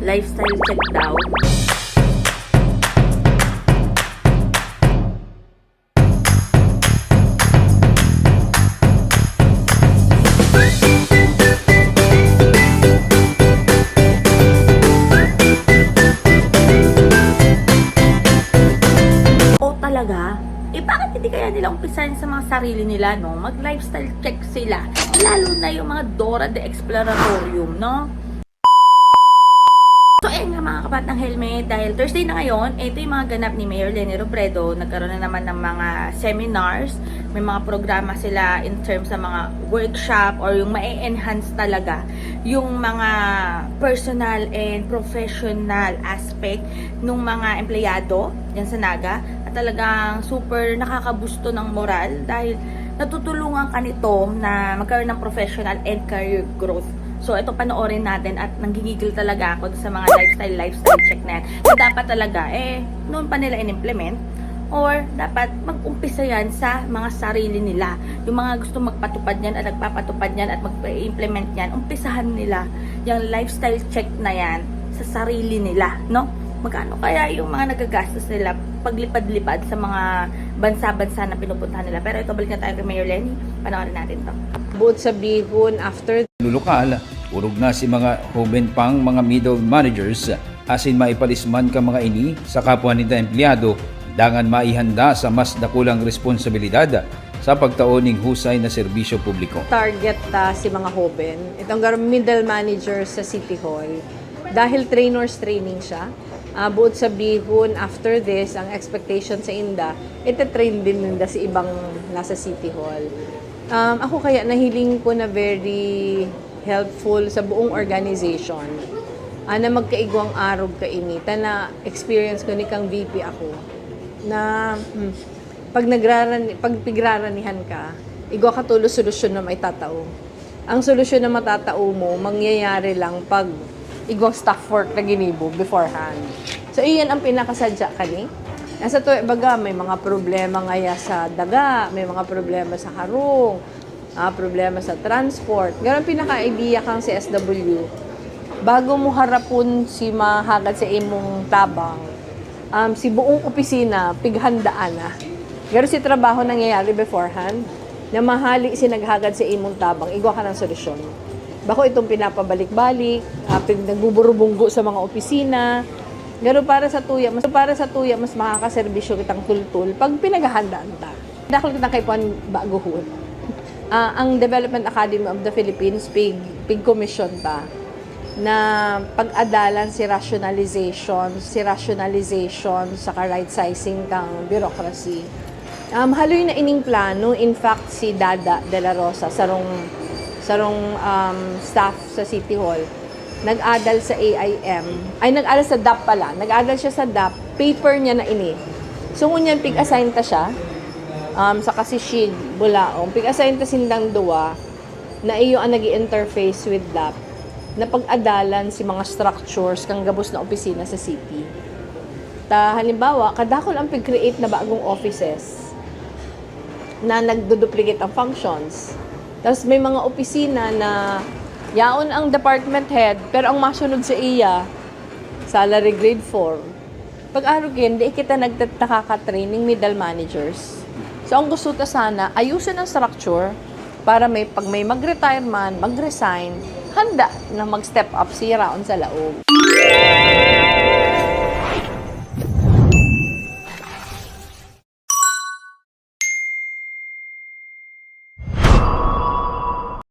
lifestyle check daw. O talaga? Eh bakit hindi kaya nila umpisahan sa mga sarili nila, no? Mag-lifestyle check sila. Lalo na yung mga Dora de Exploratorium, no? Mga kapat ng helmet, dahil Thursday na ngayon, ito yung mga ganap ni Mayor Lenny Robredo. Nagkaroon na naman ng mga seminars, may mga programa sila in terms ng mga workshop or yung ma-enhance talaga yung mga personal and professional aspect ng mga empleyado yan sa Naga at talagang super nakakabusto ng moral dahil natutulungan ka nito na magkaroon ng professional and career growth. So, ito panoorin natin at nanggigigil talaga ako sa mga lifestyle, lifestyle check na yan. Na dapat talaga, eh, noon pa nila in-implement or dapat mag-umpisa yan sa mga sarili nila. Yung mga gusto magpatupad yan at nagpapatupad yan at mag-implement yan, umpisahan nila yung lifestyle check na yan sa sarili nila, no? Magkano kaya yung mga nagagastos nila paglipad-lipad sa mga bansa-bansa na pinupuntahan nila. Pero ito, balik na tayo kay Mayor Lenny. Panoorin natin to. Bukod sa bihon, after lulukal, urog na si mga hoben pang mga middle managers asin maipalisman ka mga ini sa kapwa nita empleyado dangan maihanda sa mas dakulang responsibilidad sa pagtaoning husay na serbisyo publiko. target ta si mga hoben, itong middle manager sa City Hall, dahil trainers training siya, ah buod sa bihon, after this, ang expectation sa Inda, ita-train din nila sa ibang nasa City Hall. Um, ako kaya nahiling ko na very helpful sa buong organization. Ana magkaigwang arog ka inita na experience ko ni kang VP ako na hmm, pag nagraran pag pigraranihan ka, igwa ka tulo solusyon na may tatao. Ang solusyon na matatao mo, mangyayari lang pag igwang staff work na ginibo beforehand. So, iyan ang pinakasadya kani. Nasa to, baga, may mga problema ngaya sa daga, may mga problema sa harong, ah, problema sa transport. Ganun pinaka-idea kang si SW. Bago mo harapon si mahagad sa imong tabang, um, si buong opisina, pighandaan na. Pero si trabaho nangyayari beforehand, na mahali si naghagad sa imong tabang, igwa ka ng solusyon. Bako itong pinapabalik-balik, uh, nagbuburubunggo sa mga opisina, pero para sa tuya, mas para sa tuya mas makakaserbisyo kitang tultul pag pinaghahandaan ta. Dakol kita kay Puan Baguhon. Ah, ang Development Academy of the Philippines pig pig commission ta na pag-adalan si rationalization, si rationalization sa right sizing kang bureaucracy. Um, haloy na ining plano, in fact, si Dada de la Rosa, sarong, sarong um, staff sa City Hall, nag-adal sa AIM, ay nag-adal sa DAP pala, nag-adal siya sa DAP, paper niya na ini. So, ngunyan, pig-assign ta siya, um, sa kasishig, bulaong, pig-assign ta sindang duwa, na iyo ang nag interface with DAP, na pag-adalan si mga structures kang gabos na opisina sa city. Ta, halimbawa, kadakol ang pig-create na bagong offices na nagduduplicate ang functions. Tapos may mga opisina na yaon ang department head, pero ang masunod sa iya, salary grade 4. Pag-arugin, di kita nagtataka-training middle managers. So, ang gusto ta sana, ayusin ang structure para may pag may mag-retire man, mag-resign, handa na mag-step up si Raon sa laog.